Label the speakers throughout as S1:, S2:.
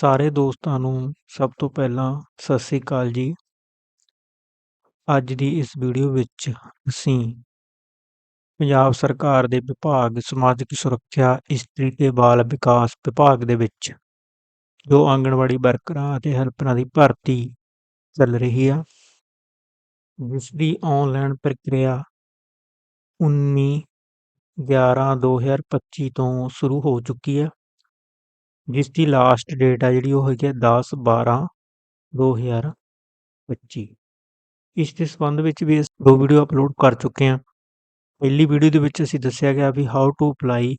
S1: ਸਾਰੇ ਦੋਸਤਾਂ ਨੂੰ ਸਭ ਤੋਂ ਪਹਿਲਾਂ ਸਤਿ ਸ੍ਰੀ ਅਕਾਲ ਜੀ। ਅੱਜ ਦੀ ਇਸ ਵੀਡੀਓ ਵਿੱਚ ਅਸੀਂ ਪੰਜਾਬ ਸਰਕਾਰ ਦੇ ਵਿਭਾਗ ਸਮਾਜਿਕ ਸੁਰੱਖਿਆ, ਇਸਤਰੀ ਤੇ ਬਾਲ ਵਿਕਾਸ ਵਿਭਾਗ ਦੇ ਵਿੱਚ ਜੋ ਆਂਗਣਵਾੜੀ ਵਰਕਰਾਂ ਅਤੇ ਹੈਲਪਰਾਂ ਦੀ ਭਰਤੀ ਚੱਲ ਰਹੀ ਆ, ਜਿਸ ਦੀ ਆਨਲਾਈਨ ਪ੍ਰਕਿਰਿਆ 19 11 2025 ਤੋਂ ਸ਼ੁਰੂ ਹੋ ਚੁੱਕੀ ਹੈ ਜਿਸ ਦੀ ਲਾਸਟ ਡੇਟ ਆ ਜਿਹੜੀ ਉਹ ਹੈਗੀ ਹੈ 10 12 2025 ਇਸ ਦੇ ਸੰਬੰਧ ਵਿੱਚ ਵੀ ਅਸੀਂ ਦੋ ਵੀਡੀਓ ਅਪਲੋਡ ਕਰ ਚੁੱਕੇ ਹਾਂ। ਪਹਿਲੀ ਵੀਡੀਓ ਦੇ ਵਿੱਚ ਅਸੀਂ ਦੱਸਿਆ ਗਿਆ ਵੀ ਹਾਊ ਟੂ ਅਪਲਾਈ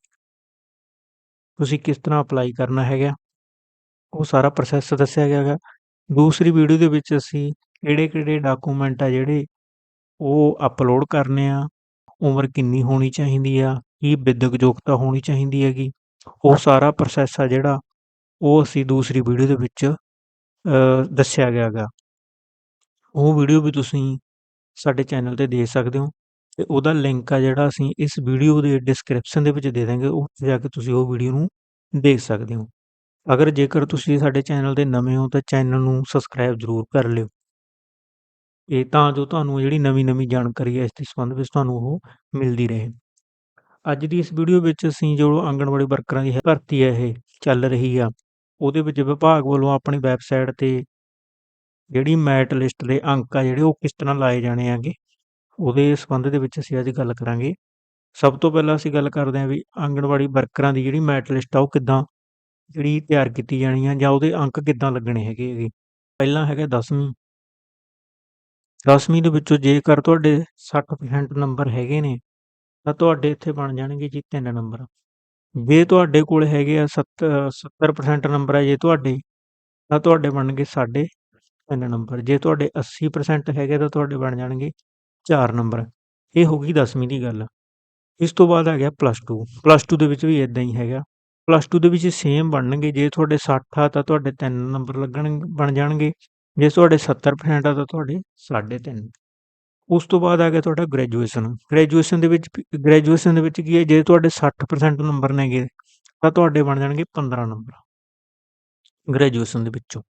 S1: ਤੁਸੀਂ ਕਿਸ ਤਰ੍ਹਾਂ ਅਪਲਾਈ ਕਰਨਾ ਹੈਗਾ। ਉਹ ਸਾਰਾ ਪ੍ਰੋਸੈਸ ਦੱਸਿਆ ਗਿਆ ਹੈਗਾ। ਦੂਸਰੀ ਵੀਡੀਓ ਦੇ ਵਿੱਚ ਅਸੀਂ ਕਿਹੜੇ ਕਿਹੜੇ ਡਾਕੂਮੈਂਟ ਆ ਜਿਹੜੇ ਉਹ ਅਪਲੋਡ ਕਰਨੇ ਆ, ਉਮਰ ਕਿੰਨੀ ਹੋਣੀ ਚਾਹੀਦੀ ਆ, ਕੀ ਵਿਦਿਅਕ ਯੋਗਤਾ ਹੋਣੀ ਚਾਹੀਦੀ ਹੈਗੀ। ਉਹ ਸਾਰਾ ਪ੍ਰੋਸੈਸ ਆ ਜਿਹੜਾ ਉਹ ਅਸੀਂ ਦੂਸਰੀ ਵੀਡੀਓ ਦੇ ਵਿੱਚ ਦੱਸਿਆ ਗਿਆ ਹੈਗਾ ਉਹ ਵੀਡੀਓ ਵੀ ਤੁਸੀਂ ਸਾਡੇ ਚੈਨਲ ਤੇ ਦੇਖ ਸਕਦੇ ਹੋ ਤੇ ਉਹਦਾ ਲਿੰਕ ਆ ਜਿਹੜਾ ਅਸੀਂ ਇਸ ਵੀਡੀਓ ਦੇ ਡਿਸਕ੍ਰਿਪਸ਼ਨ ਦੇ ਵਿੱਚ ਦੇ ਦਾਂਗੇ, ਉੱਥੇ ਜਾ ਕੇ ਤੁਸੀਂ ਉਹ ਵੀਡੀਓ ਨੂੰ ਦੇਖ ਸਕਦੇ ਹੋ। ਅਗਰ ਜੇਕਰ ਤੁਸੀਂ ਸਾਡੇ ਚੈਨਲ ਤੇ ਨਵੇਂ ਹੋ ਤਾਂ ਚੈਨਲ ਨੂੰ ਸਬਸਕ੍ਰਾਈਬ ਜ਼ਰੂਰ ਕਰ ਲਿਓ। ਇਹ ਤਾਂ ਜੋ ਤੁਹਾਨੂੰ ਜਿਹੜੀ ਨਵੀਂ-ਨਵੀਂ ਜਾਣਕਾਰੀ ਹੈ ਇਸ ਦੇ ਸੰਬੰਧ ਵਿੱਚ ਤੁਹਾਨੂੰ ਉਹ ਮਿਲਦੀ ਰਹੇ। ਅੱਜ ਦੀ ਇਸ ਵੀਡੀਓ ਵਿੱਚ ਅਸੀਂ ਜੋ ਆਂਗਣਵਾੜੀ ਵਰਕਰਾਂ ਦੀ ਭਰਤੀ ਹੈ ਇਹ ਚੱਲ ਰਹੀ ਆ, ਉਹਦੇ ਵਿੱਚ ਵਿਭਾਗ ਵੱਲੋਂ ਆਪਣੀ ਵੈਬਸਾਈਟ ਤੇ ਜਿਹੜੀ ਮੈਟ ਲਿਸਟ ਦੇ ਅੰਕ ਆ ਜਿਹੜੇ ਉਹ ਕਿਸ ਤਰ੍ਹਾਂ ਲਾਏ ਜਾਣੇ ਆਗੇ ਉਹਦੇ ਸੰਬੰਧ ਦੇ ਵਿੱਚ ਅਸੀਂ ਅੱਜ ਗੱਲ ਕਰਾਂਗੇ। ਸਭ ਤੋਂ ਪਹਿਲਾਂ ਅਸੀਂ ਗੱਲ ਕਰਦੇ ਹਾਂ ਵੀ ਆਂਗਣਵਾੜੀ ਵਰਕਰਾਂ ਦੀ ਜਿਹੜੀ ਮੈਟ ਲਿਸਟ ਆ ਉਹ ਕਿੱਦਾਂ ਜਿਹੜੀ ਤਿਆਰ ਕੀਤੀ ਜਾਣੀ ਆ ਜਾਂ ਉਹਦੇ ਅੰਕ ਕਿੱਦਾਂ ਲੱਗਣੇ ਹੈਗੇ ਹੈਗੇ ਪਹਿਲਾਂ ਹੈਗਾ 10ਵੀਂ 10ਵੀਂ ਦੇ ਵਿੱਚੋਂ ਜੇਕਰ ਤੁਹਾਡੇ 60% ਨੰਬਰ ਹੈਗੇ ਨੇ ਤਾਂ ਤੁਹਾਡੇ ਇੱਥੇ ਬਣ ਜਾਣਗੇ ਜੀ 3 ਨੰਬਰ। ਜੇ ਤੁਹਾਡੇ ਕੋਲ ਹੈਗੇ ਆ 70 70% ਨੰਬਰ ਹੈ ਜੇ ਤੁਹਾਡੇ, ਤਾਂ ਤੁਹਾਡੇ ਬਣਨਗੇ ਸਾਡੇ 3 ਨੰਬਰ। ਜੇ ਤੁਹਾਡੇ 80% ਹੈਗੇ ਤਾਂ ਤੁਹਾਡੇ ਬਣ ਜਾਣਗੇ 4 ਨੰਬਰ। ਇਹ ਹੋ ਗਈ 10ਵੀਂ ਦੀ ਗੱਲ। ਇਸ ਤੋਂ ਬਾਅਦ ਆ ਗਿਆ ਪਲੱਸ 2 ਪਲੱਸ 2 ਦੇ ਵਿੱਚ ਵੀ ਇਦਾਂ ਹੀ ਹੈਗਾ। ਪਲੱਸ 2 ਦੇ ਵਿੱਚ ਸੇਮ ਬਣਨਗੇ। ਜੇ ਤੁਹਾਡੇ 60 ਆ, ਤਾਂ ਤੁਹਾਡੇ 3 ਨੰਬਰ ਲੱਗਣ, ਬਣ ਜਾਣਗੇ। ਜੇ ਤੁਹਾਡੇ 70% ਆ, ਤਾਂ ਤੁਹਾਡੇ 3.5 ਉਸ ਤੋਂ ਬਾਅਦ ਆ ਗਿਆ ਤੁਹਾਡਾ ਗ੍ਰੈਜੂਏਸ਼ਨ ਗ੍ਰੈਜੂਏਸ਼ਨ ਦੇ ਵਿੱਚ ਗ੍ਰੈਜੂਏਸ਼ਨ ਦੇ ਵਿੱਚ ਕੀ ਹੈ, ਜੇ ਤੁਹਾਡੇ 60% ਨੰਬਰ ਨੇਗੇ, ਤਾਂ ਤੁਹਾਡੇ ਬਣ ਜਾਣਗੇ 15 ਨੰਬਰ ਗ੍ਰੈਜੂਏਸ਼ਨ ਦੇ ਵਿੱਚੋਂ।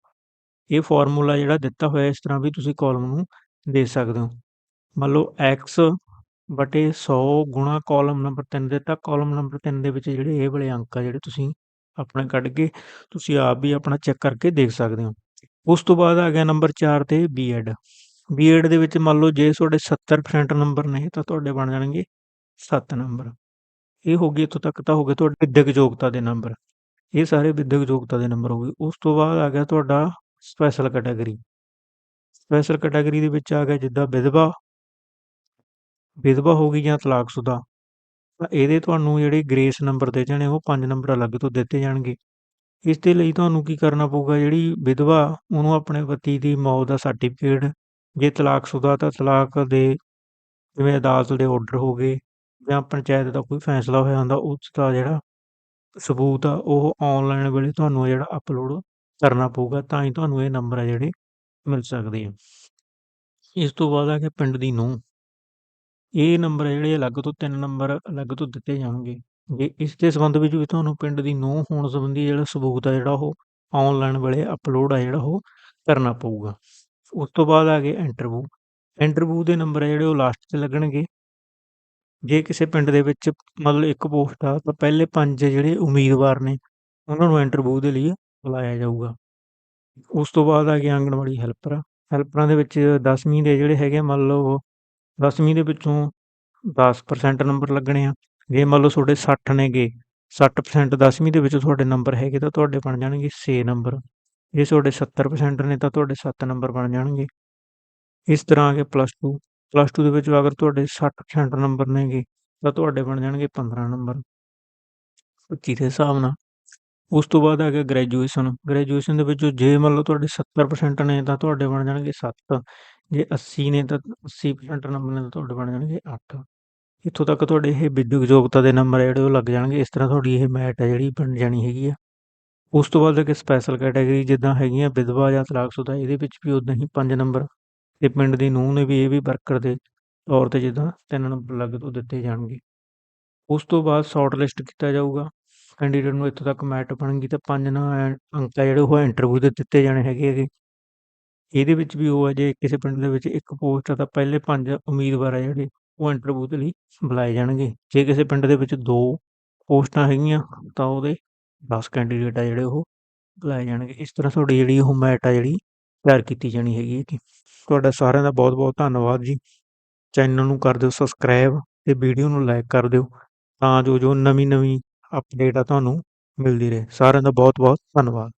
S1: ਇਹ ਫਾਰਮੂਲਾ ਜਿਹੜਾ ਦਿੱਤਾ ਹੋਇਆ ਇਸ ਤਰ੍ਹਾਂ ਵੀ ਤੁਸੀਂ ਕਾਲਮ ਨੂੰ ਦੇ ਸਕਦੇ ਹੋ। ਮੰਨ ਲਓ x ਬਟੇ 100 ਗੁਣਾ ਕਾਲਮ ਨੰਬਰ 3 ਦਿੱਤਾ ਕਾਲਮ ਨੰਬਰ 3 ਦੇ ਵਿੱਚ ਜਿਹੜੇ ਇਹ ਵਾਲੇ ਅੰਕ ਆ, ਜਿਹੜੇ ਤੁਸੀਂ ਆਪਣੇ ਕੱਢ ਕੇ ਤੁਸੀਂ ਆਪ ਵੀ ਆਪਣਾ ਚੈੱਕ ਕਰਕੇ ਦੇਖ ਸਕਦੇ ਹੋ। ਉਸ ਤੋਂ ਬਾਅਦ ਆ ਗਿਆ ਨੰਬਰ 4 ਤੇ ਬੀਐਡ ਬੀਐਡ ਦੇ ਵਿੱਚ ਮੰਨ ਲਓ ਜੇ ਤੁਹਾਡੇ 70% ਨੰਬਰ ਨੇ ਤਾਂ ਤੁਹਾਡੇ ਬਣ ਜਾਣਗੇ 7 ਨੰਬਰ ਇਹ ਹੋ ਗਈ ਇੱਥੋਂ ਤੱਕ ਤਾਂ ਹੋ ਗਏ ਤੁਹਾਡੇ ਵਿਦਿਅਕ ਯੋਗਤਾ ਦੇ ਨੰਬਰ ਇਹ ਸਾਰੇ ਵਿਦਿਅਕ ਯੋਗਤਾ ਦੇ ਨੰਬਰ ਹੋ ਗਏ। ਉਸ ਤੋਂ ਬਾਅਦ ਆ ਗਿਆ ਤੁਹਾਡਾ ਸਪੈਸ਼ਲ ਕੈਟਾਗਰੀ ਸਪੈਸ਼ਲ ਕੈਟਾਗਰੀ ਦੇ ਵਿੱਚ ਆ ਗਿਆ ਜਿੱਦਾਂ ਵਿਧਵਾ। ਵਿਧਵਾ ਹੋ ਗਈ ਜਾਂ ਤਲਾਕਸ਼ੁਦਾ। ਤਾਂ ਇਹਦੇ ਤੁਹਾਨੂੰ ਜਿਹੜੇ ਗ੍ਰੇਸ ਨੰਬਰ ਦੇ ਜਾਣੇ, ਉਹ 5 ਨੰਬਰ ਅਲੱਗ ਤੋਂ ਦਿੱਤੇ ਜਾਣਗੇ। ਇਸ ਦੇ ਲਈ ਤੁਹਾਨੂੰ ਕੀ ਕਰਨਾ ਪਊਗਾ? ਜਿਹੜੀ ਵਿਧਵਾ, ਉਹਨੂੰ ਆਪਣੇ ਪਤੀ ਦੀ ਮੌਤ ਦਾ ਸਰਟੀਫਿਕੇਟ ਜੇ ਤਲਾਕਸ਼ੁਦਾ ਤਾਂ ਤਲਾਕ ਦੇ ਜਿਵੇਂ ਅਦਾਲਤ ਦੇ ਆਰਡਰ ਹੋ ਗਏ ਜਾਂ ਪੰਚਾਇਤ ਦਾ ਕੋਈ ਫੈਸਲਾ ਹੋਇਆ ਹੁੰਦਾ, ਉਸ ਦਾ ਜਿਹੜਾ ਸਬੂਤ ਆ, ਉਹ ਆਨਲਾਈਨ ਵੇਲੇ ਤੁਹਾਨੂੰ ਜਿਹੜਾ ਅਪਲੋਡ ਕਰਨਾ ਪਊਗਾ, ਤਾਂ ਹੀ ਤੁਹਾਨੂੰ ਇਹ ਨੰਬਰ ਆ ਜਿਹੜੇ ਮਿਲ ਸਕਦੇ ਆ। ਇਸ ਤੋਂ ਬਾਅਦ ਆ ਕਿ ਪਿੰਡ ਦੀ ਨੂੰ ਇਹ ਨੰਬਰ ਜਿਹੜੇ ਅਲੱਗ ਤੋਂ ਤਿੰਨ ਨੰਬਰ ਅਲੱਗ ਤੋਂ ਦਿੱਤੇ ਜਾਣਗੇ। ਜੇ ਇਸ ਦੇ ਸੰਬੰਧ ਵਿੱਚ ਵੀ ਤੁਹਾਨੂੰ ਪਿੰਡ ਦੀ ਨੂੰ ਹੋਣ ਸੰਬੰਧੀ ਜਿਹੜਾ ਸਬੂਤ ਆ ਜਿਹੜਾ ਉਹ ਆਨਲਾਈਨ ਵੇਲੇ ਅਪਲੋਡ ਆ ਜਿਹੜਾ ਉਹ ਕਰਨਾ ਪਊਗਾ। ਉਸ ਤੋਂ ਬਾਅਦ ਆ ਗਏ ਇੰਟਰਵਿਊ ਇੰਟਰਵਿਊ ਦੇ ਨੰਬਰ ਆ ਜਿਹੜੇ ਉਹ ਲਾਸਟ 'ਚ ਲੱਗਣਗੇ। ਜੇ ਕਿਸੇ ਪਿੰਡ ਦੇ ਵਿੱਚ ਮਤਲਬ ਇੱਕ ਪੋਸਟ ਆ, ਤਾਂ ਪਹਿਲੇ ਪੰਜ ਜਿਹੜੇ ਉਮੀਦਵਾਰ ਨੇ, ਉਹਨਾਂ ਨੂੰ ਇੰਟਰਵਿਊ ਦੇ ਲਈ ਬੁਲਾਇਆ ਜਾਊਗਾ। ਉਸ ਤੋਂ ਬਾਅਦ ਆ ਗਏ ਆਂਗਣਵਾੜੀ ਹੈਲਪਰ ਹੈਲਪਰਾਂ ਦੇ ਵਿੱਚ 10ਵੀਂ ਦੇ ਜਿਹੜੇ ਹੈਗੇ ਮੰਨ ਲਓ 10ਵੀਂ ਦੇ ਵਿੱਚੋਂ 10% ਨੰਬਰ ਲੱਗਣੇ ਆ। ਜੇ ਮੰਨ ਲਓ ਤੁਹਾਡੇ 60 ਨੇਗੇ 60% 10ਵੀਂ ਦੇ ਵਿੱਚ ਤੁਹਾਡੇ ਨੰਬਰ ਹੈਗੇ, ਤਾਂ ਤੁਹਾਡੇ ਬਣ ਜਾਣਗੇ 6 ਨੰਬਰ ਜੇ ਤੁਹਾਡੇ 70% ਨੇ ਤਾਂ ਤੁਹਾਡੇ 7 ਨੰਬਰ ਬਣ ਜਾਣਗੇ। ਇਸ ਤਰ੍ਹਾਂ ਆ ਕੇ ਪਲੱਸ 2 ਪਲੱਸ 2 ਦੇ ਵਿੱਚ ਅਗਰ ਤੁਹਾਡੇ 60% ਨੰਬਰ ਨੇਗੇ, ਤਾਂ ਤੁਹਾਡੇ ਬਣ ਜਾਣਗੇ 15 ਨੰਬਰ 25 ਦੇ ਹਿਸਾਬ ਨਾਲ। ਉਸ ਤੋਂ ਬਾਅਦ ਆ ਗਿਆ ਗ੍ਰੈਜੂਏਸ਼ਨ ਗ੍ਰੈਜੂਏਸ਼ਨ ਦੇ ਵਿੱਚ ਜੇ ਮੰਨ ਲਓ ਤੁਹਾਡੇ 70% ਨੇ, ਤਾਂ ਤੁਹਾਡੇ ਬਣ ਜਾਣਗੇ 7 ਜੇ 80 ਨੇ, ਤਾਂ 80% ਨੰਬਰ ਨੇ, ਤਾਂ ਤੁਹਾਡੇ ਬਣ ਜਾਣਗੇ 8 ਇੱਥੋਂ ਤੱਕ ਤੁਹਾਡੇ ਇਹ ਵਿਦਿਅਕ ਯੋਗਤਾ ਦੇ ਨੰਬਰ ਜਿਹੜੇ ਉਹ ਲੱਗ ਜਾਣਗੇ। ਇਸ ਤਰ੍ਹਾਂ ਤੁਹਾਡੀ ਇਹ ਮੈਟ ਹੈ ਜਿਹੜੀ ਬਣ ਜਾਣੀ ਹੈਗੀ ਆ। ਉਸ ਤੋਂ ਬਾਅਦ ਕਿ ਸਪੈਸ਼ਲ ਕੈਟਾਗਰੀ ਜਿੱਦਾਂ ਹੈਗੀਆਂ ਵਿਧਵਾ ਜਾਂ ਤਲਾਕਸ਼ੁਦਾ ਇਹਦੇ ਵਿੱਚ ਵੀ ਉਦਾਂ ਹੀ 5 ਨੰਬਰ ਤੇ ਪਿੰਡ ਦੀ ਨੂੰਹ ਨੇ ਵੀ ਇਹ ਵੀ ਵਰਕਰ ਦੇ ਤੌਰ ਤੇ ਜਿੱਦਾਂ ਤਿੰਨ ਨੰਬਰ ਲੱਗ ਤੋਂ ਦਿੱਤੇ ਜਾਣਗੇ। ਉਸ ਤੋਂ ਬਾਅਦ ਸ਼ਾਰਟ ਲਿਸਟ ਕੀਤਾ ਜਾਊਗਾ। ਕੈਂਡੀਡੇਟ ਨੂੰ ਇੱਥੋਂ ਤੱਕ ਮੈਟ ਬਣ ਗਈ ਤਾਂ ਪੰਜ ਨਾ ਅੰਕ ਆ ਜਿਹੜੇ ਉਹ ਇੰਟਰਵਿਊ ਦੇ ਦਿੱਤੇ ਜਾਣੇ ਹੈਗੇ ਹੈਗੇ। ਇਹਦੇ ਵਿੱਚ ਵੀ ਉਹ ਹੈ ਜੇ ਕਿਸੇ ਪਿੰਡ ਦੇ ਵਿੱਚ ਇੱਕ ਪੋਸਟ ਆ ਤਾਂ ਪਹਿਲੇ ਪੰਜ ਉਮੀਦਵਾਰ ਆ ਜਿਹੜੇ ਉਹ ਇੰਟਰਵਿਊ ਦੇ ਲਈ ਬੁਲਾਏ ਜਾਣਗੇ। ਜੇ ਕਿਸੇ ਪਿੰਡ ਦੇ ਵਿੱਚ ਦੋ ਪੋਸਟਾਂ ਹੈਗੀਆਂ ਤਾਂ ਉਹਦੇ 10 ਕੈਂਡੀਡੇਟ ਆ ਜਿਹੜੇ ਉਹ ਬੁਲਾਏ ਜਾਣਗੇ। ਇਸ ਤਰ੍ਹਾਂ ਤੁਹਾਡੀ ਜਿਹੜੀ ਉਹ ਮੈਟ ਆ ਜਿਹੜੀ ਤਿਆਰ ਕੀਤੀ ਜਾਣੀ ਹੈਗੀ ਹੈ ਜੀ। ਤੁਹਾਡਾ ਸਾਰਿਆਂ ਦਾ ਬਹੁਤ ਬਹੁਤ ਧੰਨਵਾਦ ਜੀ। ਚੈਨਲ ਨੂੰ ਕਰ ਦਿਓ ਸਬਸਕ੍ਰਾਈਬ ਤੇ ਵੀਡੀਓ ਨੂੰ ਲਾਈਕ ਕਰ ਦਿਓ ਤਾਂ ਜੋ ਜੋ ਨਵੀਂ ਨਵੀਂ ਅਪਡੇਟ ਆ ਤੁਹਾਨੂੰ ਮਿਲਦੀ ਰਹੇ। ਸਾਰਿਆਂ ਦਾ ਬਹੁਤ ਬਹੁਤ ਧੰਨਵਾਦ।